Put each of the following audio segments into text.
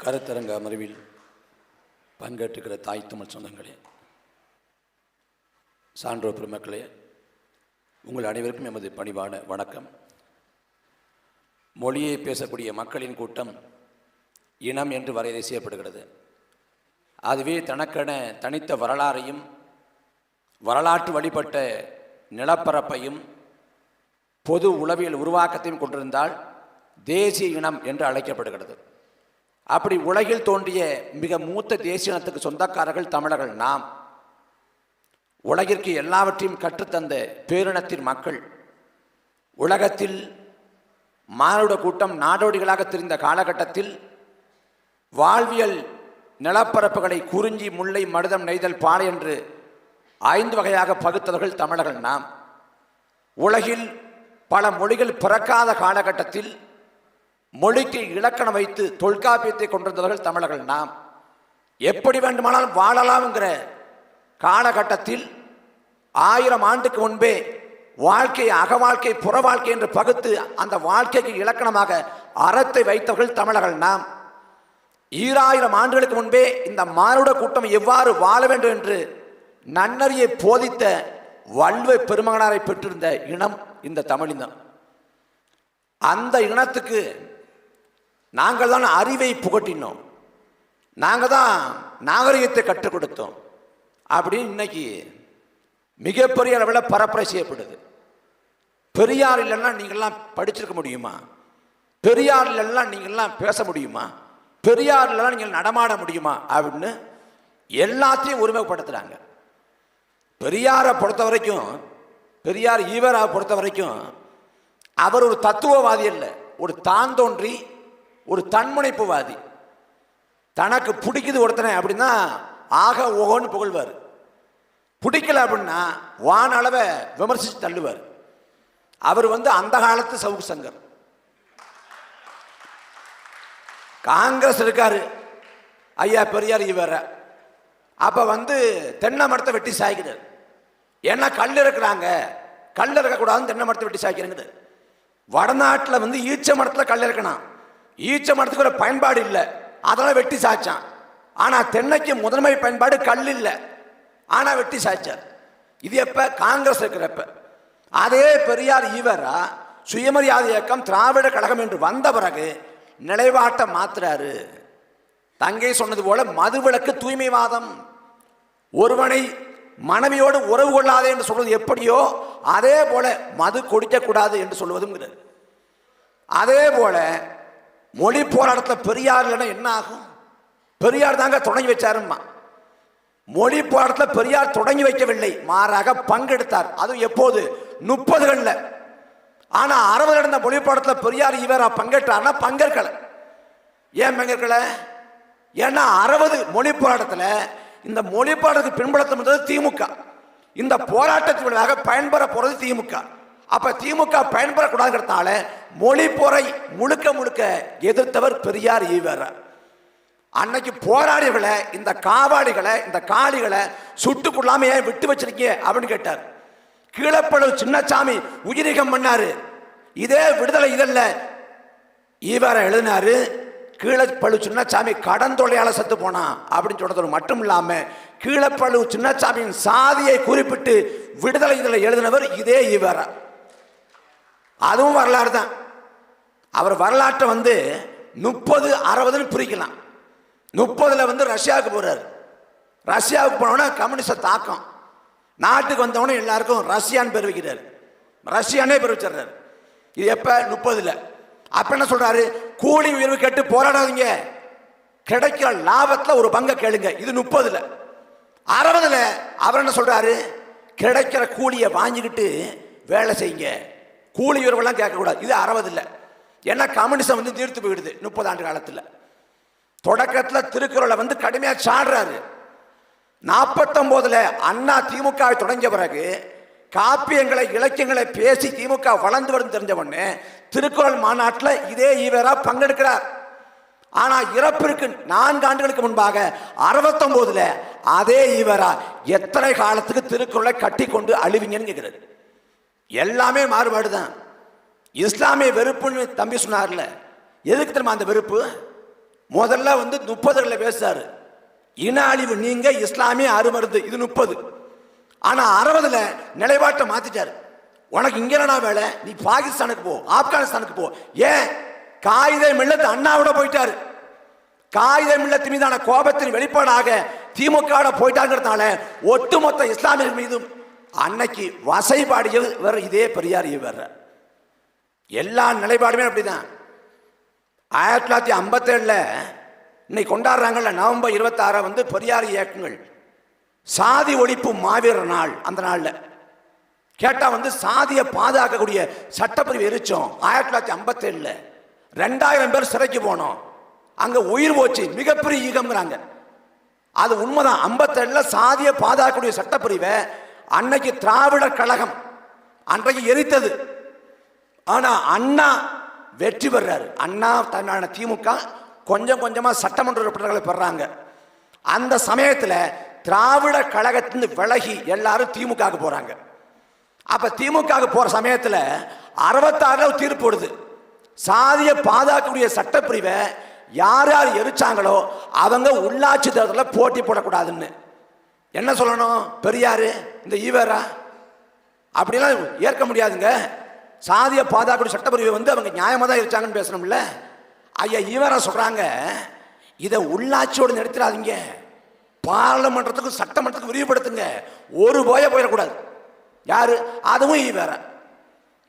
கருத்தரங்க அமர்வில் பங்கேற்றுக்கிற தாய் தமிழ் சொந்தங்களே சான்றோர் பெருமக்களே உங்கள் அனைவருக்கும் எமது பணிவான வணக்கம். மொழியை பேசக்கூடிய மக்களின் கூட்டம் இனம் என்று வரையறை செய்யப்படுகிறது. அதுவே தனக்கென தனித்த வரலாறையும் வரலாற்று வழிபட்ட நிலப்பரப்பையும் பொது உளவியல் உருவாக்கத்தையும் கொண்டிருந்தால் தேசிய இனம் என்று அழைக்கப்படுகிறது. அப்படி உலகில் தோன்றிய மிக மூத்த தேசிய இனத்துக்கு சொந்தக்காரர்கள் தமிழர்கள் நாம். உலகிற்கு எல்லாவற்றையும் கற்றுத்தந்த பேரினத்தின் மக்கள். உலகத்தில் மானுட கூட்டம் நாடோடிகளாக தெரிந்த காலகட்டத்தில் வாழ்வியல் நிலப்பரப்புகளை குறிஞ்சி முல்லை மருதம் நெய்தல் பாலை என்று ஐந்து வகையாக பகுத்தவர்கள் தமிழர்கள் நாம். உலகில் பல மொழிகள் பிறக்காத காலகட்டத்தில் மொழிக்கு இலக்கணம் வைத்து தொல்காப்பியத்தை கொண்டிருந்தவர்கள் தமிழர்கள் நாம். எப்படி வேண்டுமானாலும் வாழலாம்ங்கிற காலகட்டத்தில் ஆயிரம் ஆண்டுக்கு முன்பே வாழ்க்கை அக வாழ்க்கை புற வாழ்க்கை என்று பகுத்து அந்த வாழ்க்கைக்கு இலக்கணமாக அறத்தை வைத்தவர்கள் தமிழர்கள் நாம். ஈராயிரம் ஆண்டுகளுக்கு முன்பே இந்த மானுட கூட்டம் எவ்வாறு வாழ வேண்டும் என்று நன்னறியை போதித்த வல்வ பெருமகனாரை பெற்றிருந்த இனம் இந்த தமிழினம். அந்த இனத்துக்கு நாங்கள் தான் அறிவை புகட்டினோம். நாங்கள் தான் நாகரிகத்தை கற்றுக் கொடுத்தோம். அப்படின்னு இன்னைக்கு மிகப்பெரிய அளவில் பரப்புரை செய்யப்படுது. பெரியார் இல்லைன்னா நீங்கள்லாம் படிச்சிருக்க முடியுமா? பெரியார் இல்லைன்னா நீங்கள்லாம் பேச முடியுமா? பெரியார் இல்லைன்னா நீங்கள் நடமாட முடியுமா? அப்படின்னு எல்லாத்தையும் உரிமைப்படுத்துகிறாங்க பெரியாரை பொறுத்த வரைக்கும் பெரியார் ஈவராவை பொறுத்த வரைக்கும் அவர் ஒரு தத்துவவாதி இல்லை ஒரு தான் தோன்றி ஒரு தன்முனைப்புவாதி. தனக்கு பிடிக்குது ஒருத்தனை அப்படின்னா ஆக ஓகோன்னு புகழ்வார். பிடிக்கல அப்படின்னா வான அளவை விமர்சித்து தள்ளுவார். அவர் வந்து அந்த காலத்து சவுக்கு சங்கர். காங்கிரஸ் இருக்காரு. ஐயா பெரியார் இவர அப்போ வந்து தென்னை மரத்தை வெட்டி சாய்க்கிறார். ஏன்னா கல் இருக்கிறாங்க? கல் இருக்கக்கூடாதுன்னு தென்னை மரத்தை வெட்டி சாய்க்கிறாங்க வடநாட்டில் வந்து ஈச்ச மரத்தில் கல் இருக்கணும். ஈச்ச மரத்துக்கு ஒரு பயன்பாடு இல்லை. அதெல்லாம் வெட்டி சாய்ச்சான். ஆனால் தென்னைக்கு முதன்மை பயன்பாடு கல் இல்லை. ஆனால் வெட்டி சாய்ச்சார். இது எப்போ? காங்கிரஸ் இருக்கிறப்ப. அதே பெரியார் ஈவரா சுயமரியாதை இயக்கம் திராவிட கழகம் என்று வந்த பிறகு நிலைவாட்டை மாத்துறாரு. தங்கை சொன்னது போல மதுவிலக்கு தூய்மைவாதம். ஒருவனை மனைவியோடு உறவு கொள்ளாதே என்று சொல்வது எப்படியோ அதே போல மது குடிக்கக்கூடாது என்று சொல்வதும் அதே போல மொழி போராட்டத்தில் பெரியார் இல்லைன்னா என்ன ஆகும்? பெரியார் தாங்க தொடங்கி வச்சாருமா மொழி போராட்டத்தில் பெரியார் தொடங்கி வைக்கவில்லை. மாறாக பங்கெடுத்தார். அதுவும் எப்போது? முப்பதுகளில். ஆனால் அறுபது நடந்த மொழி போராட்டத்தில் பெரியார் இவரா பங்கேற்றார்னா பங்கேற்கல. ஏன் பங்கேற்கல? ஏன்னா அறுபது மொழி போராட்டத்தில் இந்த மொழி போராட்டத்துக்கு பின்புலத்தம் திமுக. இந்த போராட்டத்தின் விளைவாக பயன்பெற போகிறது திமுக. அப்ப திமுக பயன்பெறக்கூடாதுங்கிறதுனால மொழி போரை முழுக்க முழுக்க எதிர்த்தவர் பெரியார் ஈவர் அன்னைக்கு போராடிகளை இந்த காவாடிகளை இந்த காளிகளை சுட்டு கொள்ளாம ஏன் விட்டு வச்சிருக்கீங்க அப்படின்னு கேட்டார். கீழப்பழு சின்னசாமி உயிரிகம் பண்ணாரு. இதே விடுதலை இதல்ல. ஈவரை எழுதினாரு கீழப்பழு சின்னசாமி கடன் தொல்லையால செத்து போனான் அப்படின்னு சொல்றது மட்டும் இல்லாம கீழப்பழு சின்னசாமியின் சாதியை குறிப்பிட்டு விடுதலை இதில் எழுதினவர் இதே ஈவரா அதுவும் வரலாறு தான். அவர் வரலாற்றை வந்து முப்பது அறுபதுன்னு பிரிக்கலாம். முப்பதுல வந்து ரஷ்யாவுக்கு போறாரு. ரஷ்யாவுக்கு போனோன்னா கம்யூனிஸ்ட தாக்கம். நாட்டுக்கு வந்தவொடனே எல்லாருக்கும் ரஷ்யான்னு பேர் வைக்கிறார். ரஷ்யானே பேர் வச்சிடுறாரு. இது எப்ப? முப்பதுல. அப்ப என்ன சொல்றாரு? கூலி உயர்வு கேட்டு போராடாதீங்க. கிடைக்கிற லாபத்தில் ஒரு பங்கை கேளுங்க. இது முப்பதுல. அறுபதுல அவர் என்ன சொல்றாரு? கிடைக்கிற கூலியை வாங்கிக்கிட்டு வேலை செய்யுங்க. கூலி உயர்வெல்லாம் கேட்கக்கூடாது. இது அறுபது இல்லை. ஏன்னா கம்யூனிசம் வந்து தீர்த்து போயிடுது முப்பது ஆண்டு காலத்தில். தொடக்கத்தில் திருக்குறளை வந்து கடுமையாக சாடுறாரு. நாற்பத்தொம்போதில் அண்ணா திமுக தொடங்கிய பிறகு காப்பியங்களை இலக்கியங்களை பேசி திமுக வளர்ந்து வரும் தெரிஞ்சவொடனே திருக்குறள் மாநாட்டில் இதே ஈவரா பங்கெடுக்கிறார். ஆனால் இறப்பிற்கு நான்கு ஆண்டுகளுக்கு முன்பாக அறுபத்தொம்போதில் அதே ஈவரா எத்தனை காலத்துக்கு திருக்குறளை கட்டி கொண்டு அழிவிங்கன்னு கேட்கிறாரு எல்லாமே மாறுபாடு தான் இஸ்லாமிய வெறுப்புன்னு தம்பி சொன்னார்ல. எதுக்கு தெரியுமா அந்த வெறுப்பு? முதல்ல வந்து முப்பதுகளில் பேசுறாரு. இன அழிவு நீங்க இஸ்லாமிய அருமருந்து. இது முப்பது. ஆனால் அறுபதுல நிலைப்பாட்டை மாத்திட்டாரு. உனக்கு இங்கே என்னடா வேலை? நீ பாகிஸ்தானுக்கு போ ஆப்கானிஸ்தானுக்கு போ. ஏன்? காகித மில்லத்து அண்ணாவோட போயிட்டாரு. காகித மில்லத்து மீதான கோபத்தின் வெளிப்பாடாக திமுக போயிட்டாங்கிறதுனால ஒட்டுமொத்த இஸ்லாமியர்கள் மீதும் அன்னைக்கு வசைபாடியது வேற இதே பெரியார் வேற. எல்லா நிலைப்பாடுமே அப்படிதான். ஆயிரத்தி தொள்ளாயிரத்தி ஐம்பத்தேழில் இன்னைக்கு கொண்டாடுறாங்கல்ல நவம்பர் இருபத்தாறை வந்து பெரியார் இயக்கங்கள். சாதி ஒழிப்பு மாவீரர் நாள் அந்த நாளில். கேட்டால் வந்து சாதியை பாதுகாக்கக்கூடிய சட்டப்பிரிவு எரிச்சோம் ஆயிரத்தி தொள்ளாயிரத்தி ஐம்பத்தேழில். ரெண்டாயிரம் பேர் சிறைக்கு போனோம். அங்கே உயிர் போச்சு மிகப்பெரிய ஈகம்ங்கிறாங்க. அது உண்மைதான் ஐம்பத்தேழில் சாதியை பாதுகாக்கக்கூடிய சட்டப்பிரிவை அன்னைக்கு திராவிடர் கழகம் அன்றைக்கு எரித்தது. ஆனா அண்ணா வெற்றி பெறாரு. அண்ணா தன்னான திமுக கொஞ்சம் கொஞ்சமா சட்டமன்ற உறுப்பினர்களை பெறாங்க. அந்த சமயத்துல திராவிட கழகத்திலிருந்து விலகி எல்லாரும் திமுகவுக்கு போறாங்க. அப்ப திமுகவுக்கு போற சமயத்துல அறுபத்தாறுல ஒரு தீர்ப்பு சாதியை பாதுகாக்கக்கூடிய சட்டப்பிரிவை யார் யார் எரிச்சாங்களோ அவங்க உள்ளாட்சி தேர்தலில் போட்டி போடக்கூடாதுன்னு. என்ன சொல்லணும்? பெரியாரு இந்த ஈவேரா? அப்படிலாம் ஏற்க முடியாதுங்க. சாதிய பாதுகாப்பு சட்டப்பிரிவை வந்து அவங்க நியாயமாக தான் இருச்சாங்கன்னு பேசணும்ல. ஐயா ஈவரா சொல்கிறாங்க இதை உள்ளாட்சியோடு நிறுத்திடாதீங்க. பாராளுமன்றத்துக்கும் சட்டமன்றத்துக்கும் விரிவுபடுத்துங்க. ஒரு போய போயிடக்கூடாது. யாரு? அதுவும் ஈவேர.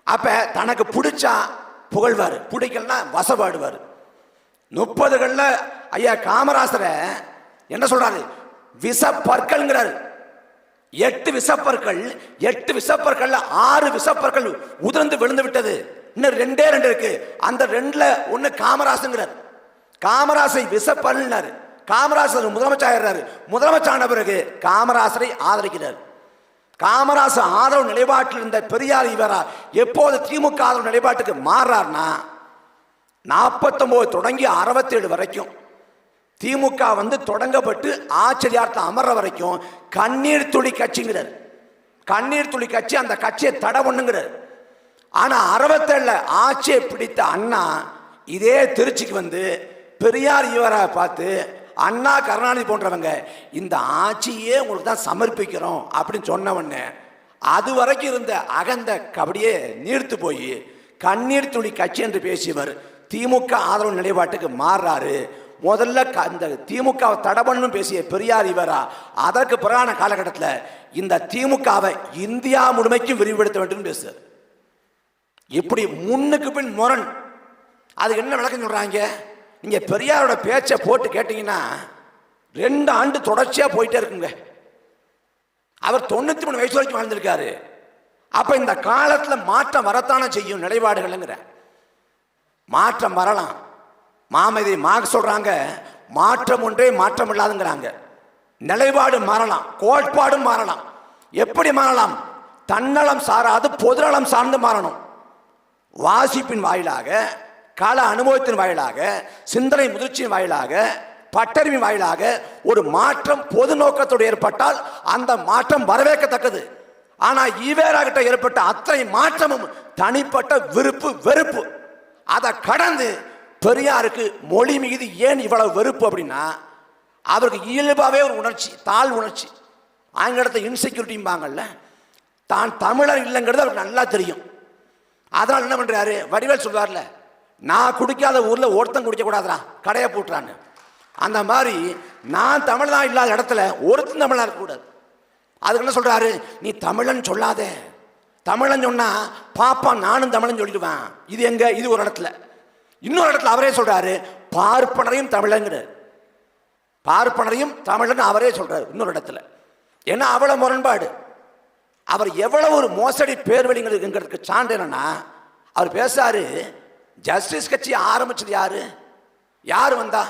அப்ப தனக்கு பிடிச்சா புகழ்வார். பிடிக்கலன்னா வசப்பாடுவார். முப்பதுகளில் ஐயா காமராசரை என்ன சொல்றாரு? விசப்பற்கள்ங்கிறார். எட்டு விசப்பற்கள் எட்டு விசப்பற்கள் ஆறு விசப்பற்கள் உதிர்ந்து விழுந்து விட்டது. இன்னும் ரெண்டே ரெண்டு இருக்கு. அந்த ரெண்டுல ஒன்னு காமராசுங்கிறார் காமராசை விசப்பல்னாரு. காமராசர் முதலமைச்சர் முதலமைச்சரான பிறகு காமராசரை ஆதரிக்கிறார். காமராச ஆதரவு நிலைப்பாட்டில் இருந்த பெரியார் இவரா எப்போது திமுக ஆதரவு நிலைப்பாட்டுக்கு மாறுறார்னா நாற்பத்தொம்போது தொடங்கி அறுபத்தேழு வரைக்கும். திமுக வந்து தொடங்கப்பட்டு ஆச்சரியார்த்தம் அமர்ற வரைக்கும் கண்ணீர் துளி கட்சிங்கிறார். கண்ணீர் துளி கட்சி அந்த கட்சியை தடை பண்ணுங்கிறார் ஆனா அறுபத்தேழுல ஆட்சியை பிடித்த அண்ணா இதே திருச்சிக்கு வந்து பெரியார் இவரை பார்த்து அண்ணா கருணாநிதி போன்றவங்க இந்த ஆட்சியே உங்களுக்கு தான் சமர்ப்பிக்கிறோம் அப்படின்னு சொன்ன உடனே அது வரைக்கும் இருந்த அகந்த கபடியே நீர்த்து போய் கண்ணீர் துளி கட்சி என்று பேசியவர் திமுக ஆதரவு நிலைப்பாட்டுக்கு மாறுறாரு. முதல்ல க- இந்த திமுகவை தடபண்ணும் பேசிய பெரியார் இவரா அதற்கு பிறகான காலகட்டத்தில் இந்த திமுகவை இந்தியா முழுமைக்கும் விரிவுபடுத்த வேண்டும் பேசுறார். இப்படி முன்னுக்கு பின் முரண். அது என்ன விளக்கம் சொல்கிறாங்க நீங்கள் பெரியாரோட பேச்சை போட்டு கேட்டிங்கன்னா ரெண்டு ஆண்டு தொடர்ச்சியாக போயிட்டே இருக்குங்க. அவர் தொண்ணூற்றி மூணு வயசு வரைக்கும் வாழ்ந்திருக்காரு. அப்போ இந்த காலத்தில் மாற்றம் வரத்தானே செய்யும் நிலைப்பாடுகள்ங்கிற. மாற்றம் வரலாம். மாமதி மாக சொல்றாங்க. மாற்றம் ஒன்றே மாற்றம் இல்லாதுங்கிறாங்க நிலைப்பாடு மாறலாம் கோட்பாடும் மாறலாம். எப்படி மாறலாம்? தன்னலம் சாராது பொதுநலம் சார்ந்து மாறணும். வாசிப்பின் வாயிலாக கால அனுபவத்தின் வாயிலாக சிந்தனை முதிர்ச்சியின் வாயிலாக பட்டறிவின் வாயிலாக ஒரு மாற்றம் பொது நோக்கத்தோடு ஏற்பட்டால் அந்த மாற்றம் வரவேற்கத்தக்கது. ஆனால் ஈவேராகிட்ட ஏற்பட்ட அத்தனை மாற்றமும் தனிப்பட்ட விருப்பு வெறுப்பு. அதை கடந்து பெரியாருக்கு மொழி மீது ஏன் இவ்வளவு வெறுப்பு அப்படின்னா அவருக்கு இயல்பாகவே ஒரு உணர்ச்சி தாழ் உணர்ச்சி. ஆங்கிலத்தை இன்செக்யூரிட்டிம்பாங்கல்ல தான் தமிழர் இல்லைங்கிறது அவருக்கு நல்லா தெரியும். அதனால் என்ன பண்ணுறாரு வடிவேல் சொல்வார்ல நான் குடிக்காத ஊரில் ஒருத்தன் குடிக்கக்கூடாதுடா கடையை போட்டுறான்னு. அந்த மாதிரி நான் தமிழ்தான் இல்லாத இடத்துல ஒருத்தன் தமிழாக இருக்கக்கூடாது அதுக்கு என்ன சொல்கிறாரு நீ தமிழன் சொல்லாதே. தமிழன் சொன்னால் பாப்பா நானும் தமிழன் சொல்லிடுவேன். இது எங்கே? இது ஒரு இடத்துல. இன்னொரு இடத்துல அவரே சொல்றாரு பார்ப்பனரையும் தமிழங்கிற பார்ப்பனரையும் தமிழன் அவரே சொல்றாரு இன்னொரு இடத்துல. ஏன்னா அவ்வளவு முரண்பாடு. அவர் எவ்வளவு ஒரு மோசடி பேர்வழிங்கிறதுக்கு சான்று என்னன்னா அவர் பேசாரு ஜஸ்டிஸ் கட்சி ஆரம்பிச்சது யாரு? யார் வந்தா?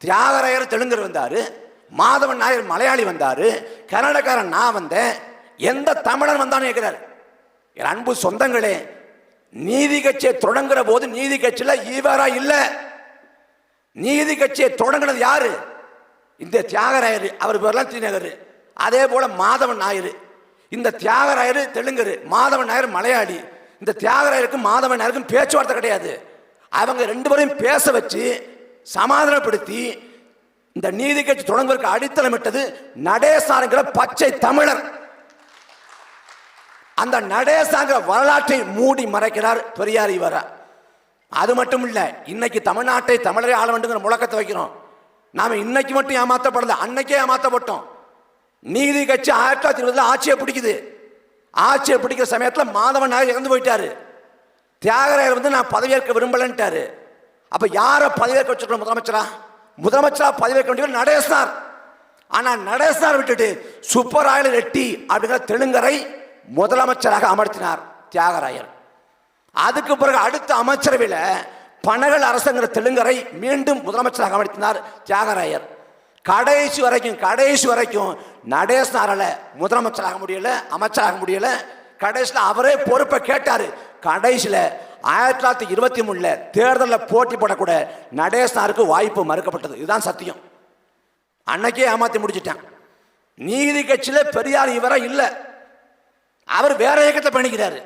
தியாகராயர் தெலுங்கர் வந்தாரு மாதவன் நாயர் மலையாளி வந்தாரு கன்னடக்காரன் நான் வந்தேன் எந்த தமிழன் வந்தான்னு கேட்குறாரு என் அன்பு சொந்தங்களே நீதி கட்சியை தொடங்குற போது நீதி கட்சியில் ஈவரா இல்லை. நீதி கட்சியை தொடங்கினது யாரு? இந்த தியாகராயர். அவர் பேர்லாம் தீநகர் அதே போல மாதவன் நாயர். இந்த தியாகராயர் தெலுங்கர். மாதவன் நாயர் மலையாளி. இந்த தியாகராயருக்கும் மாதவன் நாயருக்கும் பேச்சுவார்த்தை கிடையாது. அவங்க ரெண்டு பேரையும் பேச வச்சு சமாதானப்படுத்தி இந்த நீதி கட்சி தொடங்குவதற்கு அடித்தளமிட்டது நடேசாருங்கிற பச்சை தமிழர். அந்த நடேசாங்கிற வரலாற்றை மூடி மறைக்கிறார் பெரியார் இவர. அது மட்டும் இல்லை இன்னைக்கு தமிழ்நாட்டை தமிழரை ஆள வேண்டுங்கிற முழக்கத்தை வைக்கிறோம். நாம இன்னைக்கு மட்டும் ஏமாத்தப்படல அன்னைக்கே ஏமாத்தப்பட்டோம். நீதி கட்சி ஆயிரத்தி தொள்ளாயிரத்தி இருபதுல ஆட்சியை பிடிக்குது. ஆட்சியை பிடிக்கிற சமயத்தில் மாதவன் நாயர் இறந்து போயிட்டாரு. தியாகராயர் வந்து நான் பதவியேற்க விரும்பலன்ட்டாரு. அப்ப யாரை பதவியேற்க வச்சிருக்கோம் முதலமைச்சரா? முதலமைச்சரா பதவியேற்க வேண்டியவர் நடேசனார். ஆனா நடேசனார் விட்டுட்டு சுப்பராயல் ரெட்டி அப்படிங்கிற தெலுங்கரை முதலமைச்சராக அமர்த்தினார் தியாகராயர். அதுக்கு பிறகு அடுத்த அமைச்சரவையில் பனகல் அரசுங்கிற தெலுங்கரை மீண்டும் முதலமைச்சராக அமர்த்தினார் தியாகராயர். கடைசி வரைக்கும் கடைசி வரைக்கும் நடேசனாரால் முதலமைச்சராக முடியல அமைச்சராக முடியல. கடைசியில் அவரே பொறுப்பை கேட்டார். கடைசியில் ஆயிரத்தி தொள்ளாயிரத்தி இருபத்தி மூணில் தேர்தலில் போட்டி போடக்கூட நடேசனாருக்கு வாய்ப்பு மறுக்கப்பட்டது. இதுதான் சத்தியம். அன்னைக்கே ஏமாற்றி முடிச்சிட்டேன். நீதி கட்சியில் பெரியார் இவரை இல்லை. அவர் வேற இயக்கத்தை பண்ணிக்கிறாரு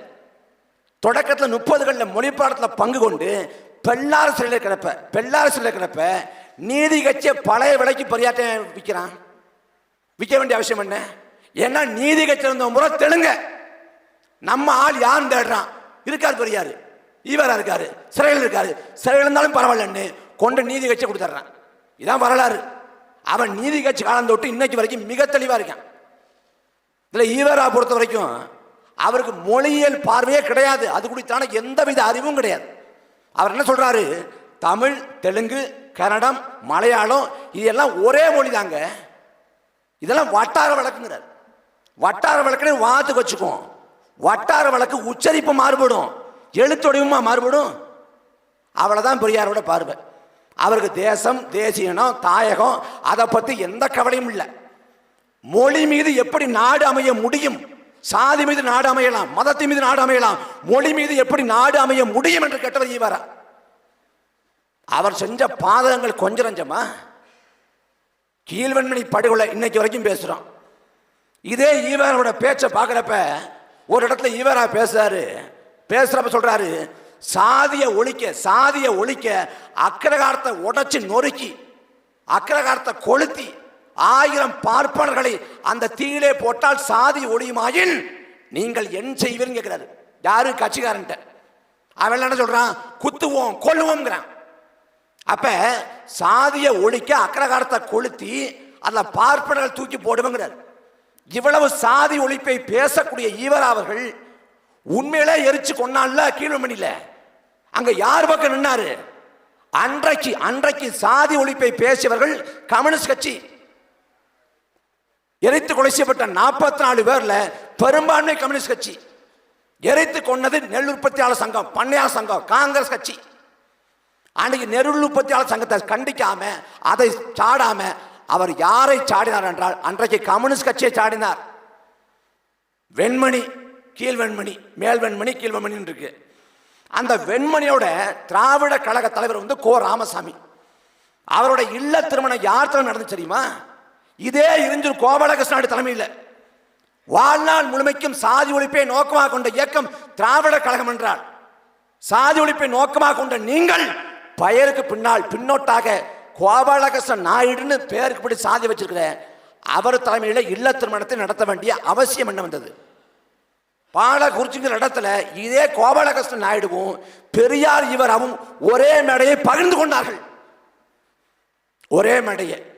தொடக்கத்தில் முப்பதுகளில் மொழிப்பாடத்தில் பங்கு கொண்டு பெல்லார் சிலையில் கிடப்ப பெல்லார் சிலையில் கிடப்ப நீதி கட்சியை பழைய விலைக்கு பரியாட்டம் விற்கிறான் விற்க வேண்டிய அவசியம் என்ன? ஏன்னா நீதி கட்சியில் இருந்த முறை தெலுங்க. நம்ம ஆள் யார் தேடுறான். இருக்கார் பெரியார். ஈவரா இருக்காரு. சிறையில் இருக்காரு. சிறையில் இருந்தாலும் பரவாயில்லன்னு கொண்டு நீதி கட்சியை கொடுத்துட்றான். இதான் வரலாறு. அவன் நீதி கட்சி காலம் தொட்டு இன்னைக்கு வரைக்கும் மிக தெளிவாக இருக்கான். இல்லை ஈவரா பொறுத்த வரைக்கும் அவருக்கு மொழியியல் பார்வையே கிடையாது. அது குறித்தான எந்தவித அறிவும் கிடையாது. அவர் என்ன சொல்கிறாரு தமிழ் தெலுங்கு கன்னடம் மலையாளம் இதெல்லாம் ஒரே மொழி தாங்க. இதெல்லாம் வட்டார வழக்குங்கிறார். வட்டார வழக்குன்னு வாத்துக்கு வச்சுக்குவோம். வட்டார வழக்கு உச்சரிப்பு மாறுபடும். எழுத்தொடிவுமா மாறுபடும். அவ்வளோதான் பெரியாரோட பார்வை. அவருக்கு தேசம் தேசியனம் தாயகம் அதை பற்றி எந்த கவலையும் இல்லை. மொழி மீது எப்படி நாடு அமைய முடியும்? சாதி மீது நாடு அமையலாம் மதத்தின் மீது நாடு அமையலாம். மொழி மீது எப்படி நாடு அமைய முடியும் என்று கேட்டவர் ஈவரா அவர் செஞ்ச பாதகங்கள் கொஞ்சம் நஞ்சமா? கீழ்வன்மணி படுகொலை இன்னைக்கு வரைக்கும் பேசுறோம். இதே ஈவரோட பேச்சை பார்க்குறப்ப ஒரு இடத்துல ஈவரா பேசுறாரு. பேசுறப்ப சொல்றாரு சாதிய ஒழிக்க சாதிய ஒழிக்க அக்கிரகாரத்தை உடச்சி நொறுக்கி அக்கிரகாரத்தை கொளுத்தி ஆயிரம் பார்ப்பனர்களை அந்த தீயிலே போட்டால் சாதி ஒளியுமாயின்? நீங்கள் என் செய்வீர்னு கேட்கிறாரு. யாரு? கட்சிக்காரன்ட்ட. அவன் என்ன சொல்றான்? குத்துவோம் கொல்லுவோம்ங்கிறான். அப்ப சாதிய ஒழிக்க அக்கிரகாரத்தை கொளுத்தி அதில் பார்ப்பனர்கள் தூக்கி போடுவோங்கிறார் இவ்வளவு சாதி ஒழிப்பை பேசக்கூடிய ஈவர் அவர்கள் உண்மையிலே எரிச்சு கொண்டான்ல கீழ்மணியில அங்க யார் பக்கம் நின்னாரு? அன்றைக்கு அன்றைக்கு சாதி ஒழிப்பை பேசியவர்கள் கம்யூனிஸ்ட் கட்சி. எரித்து கொலை செய்யப்பட்ட நாற்பத்தி நாலு பேர்ல பெரும்பான்மை கம்யூனிஸ்ட் கட்சி. எரித்து கொண்டது நெல் உற்பத்தியாளர் சங்கம் பண்ணையாளர் சங்கம் காங்கிரஸ் கட்சி. அன்னைக்கு நெருள் உற்பத்தியாளர் சங்கத்தை கண்டிக்காம அதை சாடாம அவர் யாரை சாடினார் என்றால் அன்றைக்கு கம்யூனிஸ்ட் கட்சியை சாடினார். வெண்மணி கீழ் வெண்மணி மேல் வெண்மணி கீழ் வெண்மணி இருக்கு. அந்த வெண்மணியோட திராவிட கழக தலைவர் வந்து கோ. ராமசாமி. அவரோட இல்ல திருமணம் யார் தான் நடந்துச்சு தெரியுமா? இதே இரிஞ்சூர் கோபாலகிருஷ்ணாடு தலைமையில். வாழ்நாள் முழுமைக்கும் சாதி ஒழிப்பை நோக்கமாக கொண்ட இயக்கம் திராவிட கழகம் என்றால் சாதி ஒழிப்பை நோக்கமாக கொண்ட நீங்கள் பெயருக்கு பின்னால் பின்னோட்டாக கோபாலகிருஷ்ணன் நாயுடுன்னு பேருக்கு படி சாதி வச்சிருக்கிற அவர் தலைமையில் இல்ல திருமணத்தை நடத்த வேண்டிய அவசியம் என்ன வந்தது? பாலகுறிச்சிங்கிற இடத்துல இதே கோபாலகிருஷ்ணன் நாயுடுவும் பெரியார் இவராவும் ஒரே மேடையை பகிர்ந்து கொண்டார்கள். ஒரே மேடையை.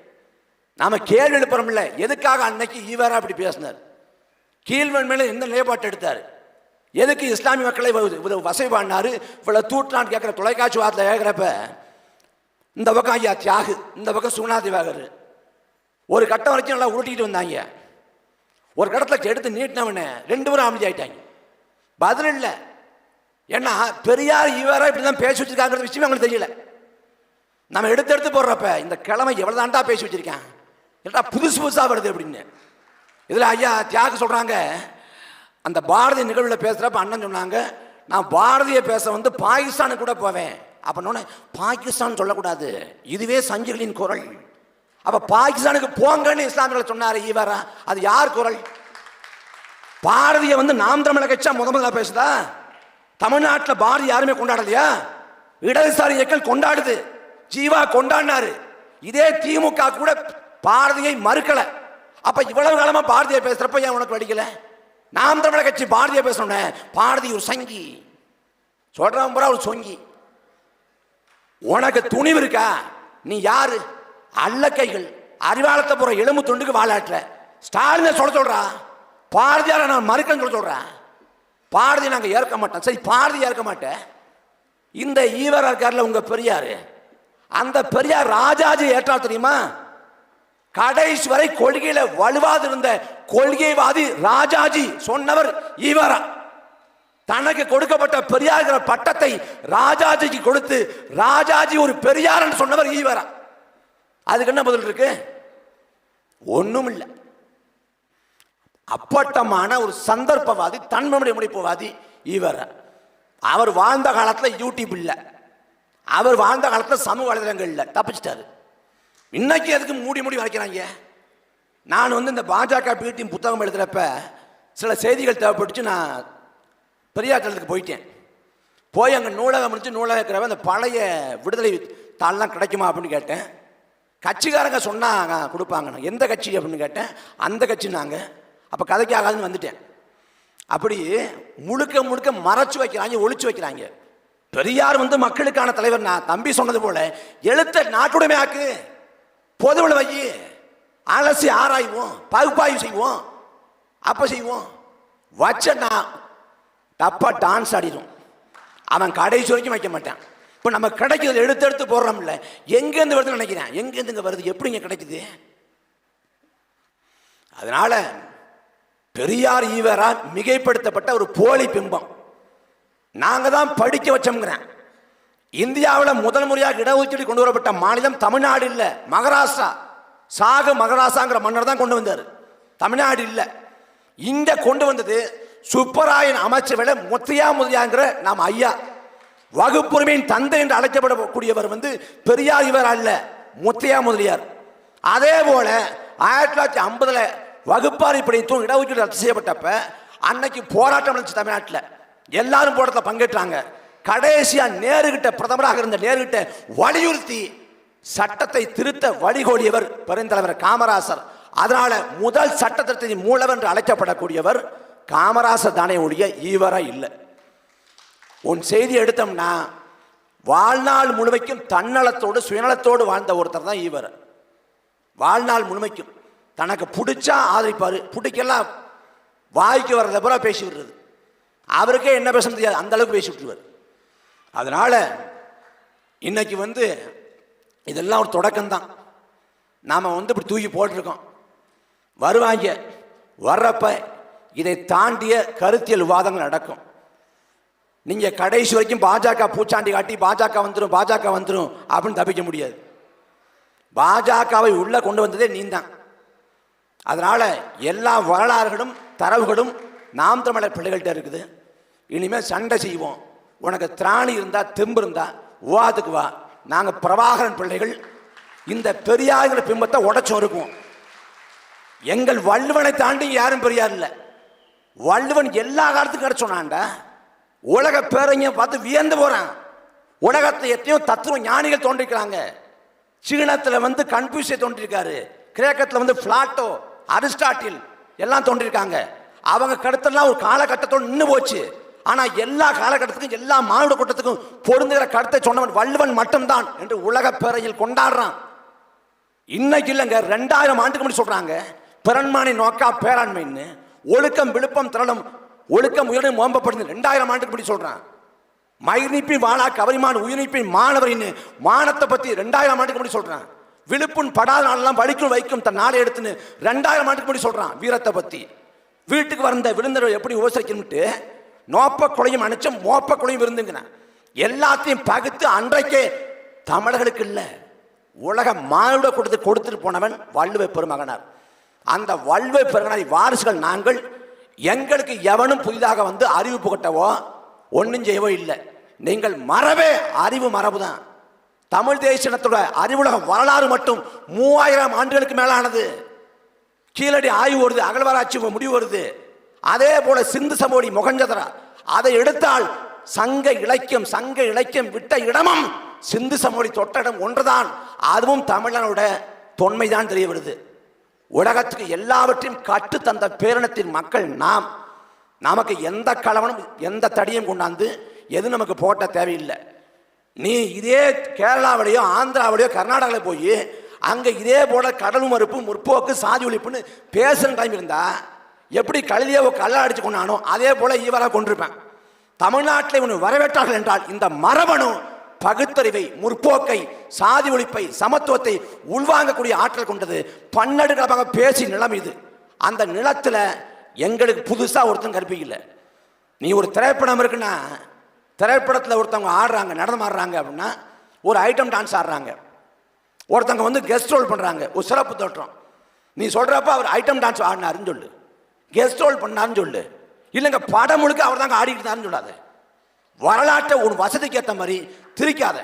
நாம கேள்வி எழுப்புறோம்ல. எதுக்காக அன்னைக்கு ஈவரா அப்படி பேசினார்? கீழ்வன் மேல எந்த நிலைப்பாட்டு எடுத்தார்? எதுக்கு இஸ்லாமிய மக்களை வசதி பண்ணாரு இவ்வளவு தூட்டான்னு கேட்குற தொலைக்காட்சி வார்த்தை கேட்குறப்ப இந்த பக்கம் ஐயா தியாகு இந்த பக்கம் சுகுணா திவாகர் ஒரு கட்டம் வரைக்கும் நல்லா உருட்டிட்டு வந்தாங்க. ஒரு கடத்தில் எடுத்து நீட்டினவனே ரெண்டு பேரும் அமைதி ஆயிட்டாங்க. பதில் இல்லை. ஏன்னா பெரியார் இவரா இப்படி தான் பேசி வச்சிருக்காங்கிற விஷயம் அவங்களுக்கு தெரியல. நம்ம எடுத்து எடுத்து போடுறப்ப இந்த கிழமை எவ்வளோ தாண்டா பேசி வச்சிருக்கேன்? இல்லட்டா புதுசு புதுசாக வருது அப்படின்னு. இதில் ஐயா தியாக சொல்கிறாங்க அந்த பாரதிய நிகழ்வில் பேசுகிறப்ப அண்ணன் சொன்னாங்க நான் பாரதியை பேச வந்து பாகிஸ்தானுக்கு கூட போவேன். அப்படின்னோடனே பாகிஸ்தான் சொல்லக்கூடாது. இதுவே சஞ்சிகளின் குரல். அப்போ பாகிஸ்தானுக்கு போங்கன்னு இஸ்லாமியர்கள் சொன்னார் ஈவரா அது யார் குரல்? பாரதியை வந்து நாம் தமிழக கட்சியா முத முதல்ல பேசுதா? தமிழ்நாட்டில் பாரதி யாருமே கொண்டாடலையா? இடதுசாரி இயக்கம் கொண்டாடுது. ஜீவா கொண்டாடினாரு. இதே திமுக கூட பாரதியை மறுக்கல. அப்ப இவ்வளவு காலமா பாரதியை பேசுறப்ப ஏன் உனக்கு வடிக்கல? நாம் தமிழர் கட்சி பாரதியை பேசணும் பாரதி ஒரு சங்கி. சொல்றவன் பூரா ஒரு சொங்கி. உனக்கு துணிவு இருக்கா? நீ யாரு? அல்லக்கைகள். அறிவாளத்தை போற எலும்பு துண்டுக்கு வாழாட்டுற ஸ்டாலினை சொல்ல சொல்றா. பாரதியார நான் மறுக்கன்னு சொல்ல சொல்றேன் பாரதி நாங்க ஏற்க மாட்டோம். சரி பாரதி ஏற்க மாட்டேன். இந்த ஈவரா இருக்கார்ல உங்க பெரியாரு. அந்த பெரியார் ராஜாஜி ஏற்றா தெரியுமா? கடைசி வரை கொள்கையில வலுவாது இருந்த கொள்கைவாதி ராஜாஜி சொன்னவர் ஈவரா தனக்கு கொடுக்கப்பட்ட பெரியார் பட்டத்தை ராஜாஜிக்கு கொடுத்து ராஜாஜி ஒரு பெரியார் சொன்னவர் ஈவரா அதுக்கு என்ன பதில் இருக்கு? ஒண்ணும் இல்லை அப்பட்டமான ஒரு சந்தர்ப்பவாதி தன்மமுடைய முடிப்புவாதி இவர். அவர் வாழ்ந்த காலத்துல யூடியூப் இல்லை. அவர் வாழ்ந்த காலத்துல சமூக வலைதளங்கள் இல்லை. தப்பிச்சிட்டாரு. இன்னைக்கு எதுக்கு மூடி மூடி வரைக்கிறாங்க நான் வந்து இந்த பாஜக பீட்டின் புத்தகம் எழுதுகிறப்ப சில செய்திகள் தேவைப்பட்டுச்சு நான் பெரியாத்தளத்துக்கு போயிட்டேன். போய் அங்கே நூலகம் முடிச்சு நூலகம் இருக்கிறவன் அந்த பழைய விடுதலை தாள்லாம் கிடைக்குமா அப்படின்னு கேட்டேன். கட்சிக்காரங்க சொன்னாங்க கொடுப்பாங்க. நான் எந்த கட்சி அப்படின்னு கேட்டேன். அந்த கட்சி நாங்கள் அப்போ கதைக்கு ஆகாதுன்னு வந்துட்டேன். அப்படி முழுக்க முழுக்க மறைச்சு வைக்கிறாங்க ஒழிச்சு வைக்கிறாங்க. பெரியார் வந்து மக்களுக்கான தலைவர் நான் தம்பி சொன்னது போல எழுத்த நாட்டுடைமையாக்கு பொதுவில் வை அலசி ஆராய்வோம் பகுப்பாய்வு செய்வோம் அப்போ செய்வோம். வச்ச நான் டப்பா டான்ஸ் ஆடிடும் அவன் கடைசி வரைக்கும் வைக்க மாட்டான். இப்போ நம்ம கிடைக்கிறது எடுத்து எடுத்து போடுறோம்ல எங்கேருந்து வருதுன்னு நினைக்கிறேன். எங்கேருந்துங்க வருது? எப்படிங்க கிடைக்குது? அதனால் பெரியார் ஈவராக மிகைப்படுத்தப்பட்ட ஒரு போலி பிம்பம். நாங்கள் தான் படிக்க வச்சோம்ங்கிறேன். இந்தியாவில் முதல் முறையாக இடஒதுக்கீடு கொண்டு வரப்பட்ட மாநிலம் தமிழ்நாடு இல்லை. மகாராஷ்டிரா. சாக மகாராஷ்டிராங்கிற மன்னர் தான் கொண்டு வந்தார். தமிழ்நாடு இல்லை. இங்க கொண்டு வந்தது சுப்பராயன் அமைச்சர் முத்தையா முதலியாங்கிற நாம் ஐயா. வகுப்புரிமையின் தந்தை என்று அழைக்கப்படக்கூடியவர் வந்து பெரியார் இவர் அல்ல. முத்தையா முதலியார். அதே போல ஆயிரத்தி தொள்ளாயிரத்தி ஐம்பதுல வகுப்பாரி படித்தும் இடஒதுக்கீடு ரத்து செய்யப்பட்டப்ப அன்னைக்கு போராட்டம் நடந்துச்சு தமிழ்நாட்டில். எல்லாரும் போராட்டத்தில் பங்கேற்றாங்க. கடைசியா நேருகிட்ட பிரதமராக இருந்த நேருகிட்ட வலியுறுத்தி சட்டத்தை திருத்த வழிகோடியவர் பெருந்தலைவர் காமராசர். அதனால முதல் சட்ட மூலவர் என்று அழைக்கப்படக்கூடியவர் காமராசர் தானே ஒழிய ஈவரா இல்லை. உன் செய்தி எடுத்தோம்னா வாழ்நாள் முழுமைக்கும் தன்னலத்தோடு சுயநலத்தோடு வாழ்ந்த ஒருத்தர் தான் ஈவர். வாழ்நாள் முழுமைக்கும் தனக்கு பிடிச்சா ஆதரிப்பார் பிடிக்கலாம் வாய்க்கு வர்றத பூரா பேசி விடுறது அவருக்கே என்ன பேச முடியாது அந்த அளவுக்கு பேசி விட்டுருவார் அதனால் இன்னைக்கு வந்து இதெல்லாம் ஒரு தொடக்கம்தான். நாம் வந்து இப்படி தூக்கி போட்டிருக்கோம். வருவாங்க வர்றப்ப இதை தாண்டிய கருத்தியல் விவாதங்கள் நடக்கும். நீங்கள் கடைசி வரைக்கும் பாஜக பூச்சாண்டி காட்டி பாஜக வந்துடும் பாஜக வந்துடும் அப்படின்னு தப்பிக்க முடியாது. பாஜகவை உள்ளே கொண்டு வந்ததே நீந்தான். அதனால் எல்லா வரலாறுகளும் தரவுகளும் நாம் தமிழர் பிள்ளைகள்கிட்ட இருக்குது. இனிமேல் சண்டை செய்வோம். உனக்கு திராணி இருந்தா தெம்பு இருந்தா விவாதத்துக்கு வா. நாங்கள் பிரபாகரன் பிள்ளைகள் இந்த பெரியாருங்கிற பிம்பத்தை உடைச்சோம் இருக்கும் எங்கள் வள்ளுவனை தாண்டி யாரும் பெரியார் இல்லை. வள்ளுவன் எல்லா காலத்துக்கும் கிடைச்சோனாண்டா உலக பேரங்க பார்த்து வியந்து போகிறான் உலகத்தை எத்தையும் தத்துவ ஞானிகள் தோன்றிருக்கிறாங்க. சீனத்தில் வந்து கன்ஃபியூசிய தோன்றிருக்காரு. கிரேக்கத்தில் வந்து பிளாட்டோ அரிஸ்டாட்டில் எல்லாம் தோன்றிருக்காங்க. அவங்க கடத்தெல்லாம் ஒரு காலகட்டத்தோடு நின்று போச்சு. ஆனா எல்லா காலகட்டத்துக்கும் எல்லா மானுட கூட்டத்துக்கும் பொருந்துகிற கருத்தை சொன்னவன் வள்ளுவன் மட்டும்தான் என்று உலக பேரையில் கொண்டாடுறான். இன்னைக்கு இல்லைங்க ரெண்டாயிரம் ஆண்டுக்கு முன்னாடி சொல்றாங்க பிறன்மானை நோக்கா பேராண்மைன்னு ஒழுக்கம் விழுப்பம் திரளும் ஒழுக்கம் உயிரினும் ஓம்பப்படுது ரெண்டாயிரம் ஆண்டுக்கு முன்னாடி சொல்றான். மயிர்நீப்பின் வாழா கவரிமான் உயிர்நீப்பின் மாணவரின்னு மானத்தை பத்தி ரெண்டாயிரம் ஆண்டுக்கு முன்னாடி சொல்றான். விழுப்புண் படாத நாளெல்லாம் வலிக்கும் வைக்கும் தன் நாளை எடுத்துன்னு ரெண்டாயிரம் ஆண்டுக்கு முன்னாடி சொல்றான் வீரத்தை பத்தி. வீட்டுக்கு வந்த விருந்தர் எப்படி உபசரிக்கணும்ட்டு நோப்ப குழையும் அணைச்சும் மோப்ப விருந்துங்கண்ணா. எல்லாத்தையும் பகுத்து அன்றைக்கே தமிழர்களுக்கு இல்லை உலக மானுட கொடுத்து கொடுத்துட்டு போனவன் வள்ளுவை பெருமகனார். அந்த வள்ளுவை பெருமகனார் வாரிசுகள் நாங்கள் எங்களுக்கு எவனும் புதிதாக வந்து அறிவு புகட்டவோ ஒன்றும் செய்யவோ இல்லை. நீங்கள் மரபே அறிவு மரபு தான். தமிழ் தேசியத்தோட அறிவுலக வரலாறு மட்டும் மூவாயிரம் ஆண்டுகளுக்கு மேலானது. கீழடி ஆய்வு வருது அகழ்வாராய்ச்சி முடிவு வருது. அதே போல சிந்து சமோடி மொகஞ்சதரா. அதை எடுத்தால் சங்க இலக்கியம் சங்க இலக்கியம் விட்ட இடமும் சிந்து சமோடி தொட்ட இடம் ஒன்றுதான். அதுவும் தமிழனோட தொன்மைதான் தெரிய வருது உலகத்துக்கு எல்லாவற்றையும் கற்று தந்த பேரினத்தின் மக்கள் நாம். நமக்கு எந்த கலவனும் எந்த தடியும் கொண்டாந்து எது நமக்கு போட்ட தேவையில்லை. நீ இதே கேரளாவிலேயோ ஆந்திராவிலேயோ கர்நாடகாவில் போய் அங்கே இதே போல கடல் மறுப்பு முற்போக்கு சாதி ஒழிப்புன்னு பேசுகிற டைம் இருந்தால் எப்படி கழுதியை கல்லா அடிச்சு கொண்டானோ அதே போல ஈவராக கொண்டிருப்பேன் தமிழ்நாட்டில் இவனை வரவேற்றார்கள் என்றால் இந்த மரபணு பகுத்தறிவை முற்போக்கை சாதி ஒழிப்பை சமத்துவத்தை உள்வாங்கக்கூடிய ஆற்றல் கொண்டது பன்னெடுகளமாக பேசி நிலம் இது. அந்த நிலத்தில் எங்களுக்கு புதுசாக ஒருத்தன் கற்பிக்கல. நீ ஒரு திரைப்படம் இருக்குன்னா திரைப்படத்தில் ஒருத்தவங்க ஆடுறாங்க நடனம் ஆடுறாங்க அப்படின்னா ஒரு ஐட்டம் டான்ஸ் ஆடுறாங்க. ஒருத்தவங்க வந்து கெஸ்ட் ரோல் பண்ணுறாங்க ஒரு சிறப்பு தோற்றம். நீ சொல்கிறப்ப அவர் ஐட்டம் டான்ஸ் ஆடினாருன்னு சொல்லு. கெஸ்ட் ரோல் பண்ணாருன்னு சொல்லு. இல்லைங்க படம் முழுக்க அவர் தாங்க ஆடிக்கிட்டாருன்னு சொல்லாது. வரலாற்றை உன் வசதிக்கு ஏற்ற மாதிரி திரிக்காத.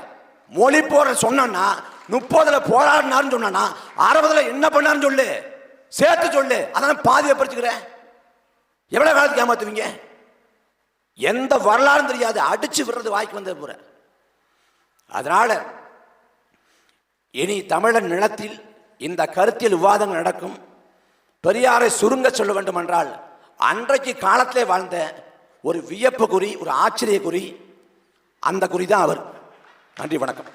மொழி போற சொன்னா முப்பதுல போராடினாருன்னு சொன்னா அறுபதுல என்ன பண்ணாருன்னு சொல்லு. சேர்த்து சொல்லு. அதான் பாதியை பறிச்சுக்கிறேன் எவ்வளவு காலத்துக்கு ஏமாத்துவீங்க? எந்த வரலாறும் தெரியாது. அடிச்சு விடுறது வாய்க்கு வந்தது போற அதனால இனி தமிழன் நிலத்தில் இந்த கருத்தியல் விவாதங்கள் நடக்கும். பெரியாரை சுருங்க சொல்ல வேண்டும் என்றால் அன்றைக்கு காலத்திலே வாழ்ந்த ஒரு வியப்பு குறி ஒரு ஆச்சரிய குறி அந்த குறி தான் அவர். நன்றி வணக்கம்.